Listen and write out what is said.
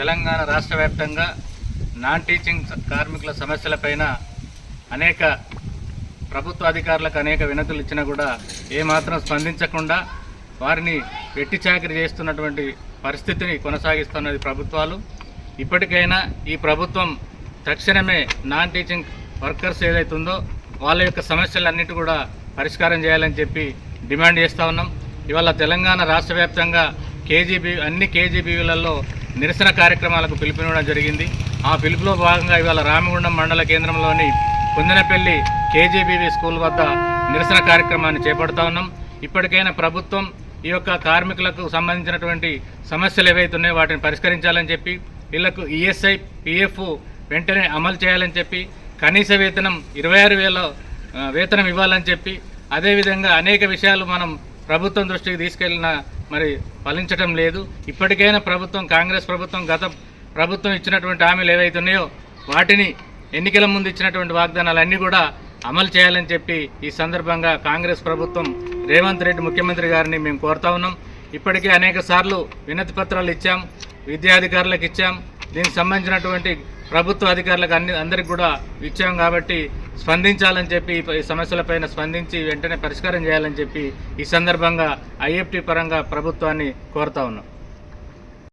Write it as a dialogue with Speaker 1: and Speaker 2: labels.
Speaker 1: తెలంగాణ రాష్ట్ర వ్యాప్తంగా non teaching కార్మికుల సమస్యలపైన అనేక ప్రభుత్వ అధికారులకు అనేక వినతులు ఇచ్చినా కూడా ఏమాత్రం స్పందించకుండా వారిని వెట్టి చాకరీ చేస్తున్నటువంటి పరిస్థితిని కొనసాగిస్తున్నది ప్రభుత్వాలు. ఇప్పటికైనా ఈ ప్రభుత్వం తక్షణమే నాన్ టీచింగ్ వర్కర్స్ ఏదైతుందో వాళ్ళ యొక్క సమస్యలన్నిటి కూడా పరిష్కారం చేయాలని చెప్పి డిమాండ్ చేస్తూ ఉన్నాం. ఇవాళ తెలంగాణ రాష్ట్ర వ్యాప్తంగా కేజీబీ అన్ని కేజీబీలలో నిరసన కార్యక్రమాలకు పిలుపునివ్వడం జరిగింది. ఆ పిలుపులో భాగంగా ఇవాళ రామగుండం మండల కేంద్రంలోని కుందనపల్లి కేజీబీవీ స్కూల్ వద్ద నిరసన కార్యక్రమాన్ని చేపడతా ఉన్నాం. ఇప్పటికైనా ప్రభుత్వం ఈ యొక్క కార్మికులకు సంబంధించినటువంటి సమస్యలు ఏవైతే ఉన్నాయో వాటిని పరిష్కరించాలని చెప్పి వీళ్ళకు ఈఎస్ఐ పిఎఫ్ వెంటనే అమలు చేయాలని చెప్పి కనీస వేతనం ఇరవై ఆరు వేల వేతనం ఇవ్వాలని చెప్పి అదేవిధంగా అనేక విషయాలు మనం ప్రభుత్వం దృష్టికి తీసుకెళ్ళిన మరి ఫలించడం లేదు. ఇప్పటికైనా ప్రభుత్వం కాంగ్రెస్ ప్రభుత్వం గత ప్రభుత్వం ఇచ్చినటువంటి హామీలు ఏవైతే ఉన్నాయో వాటిని ఎన్నికల ముందు ఇచ్చినటువంటి వాగ్దానాలన్నీ కూడా అమలు చేయాలని చెప్పి ఈ సందర్భంగా కాంగ్రెస్ ప్రభుత్వం రేవంత్ రెడ్డి ముఖ్యమంత్రి గారిని మేము కోరుతా ఉన్నాం. ఇప్పటికే అనేక సార్లు వినతి పత్రాలు ఇచ్చాం విద్యాధికారులకు ఇచ్చాం. దీనికి సంబంధించినటువంటి ప్రభుత్వ అధికారులకు అన్ని అందరికి కూడా ఇచ్చాం కాబట్టి స్పందించాలని చెప్పి ఈ సమస్యలపైన స్పందించి వెంటనే పరిష్కారం చేయాలని చెప్పి ఈ సందర్భంగా ఐఎఫ్టీ పరంగా ప్రభుత్వాన్ని కోరుతా ఉన్నాం.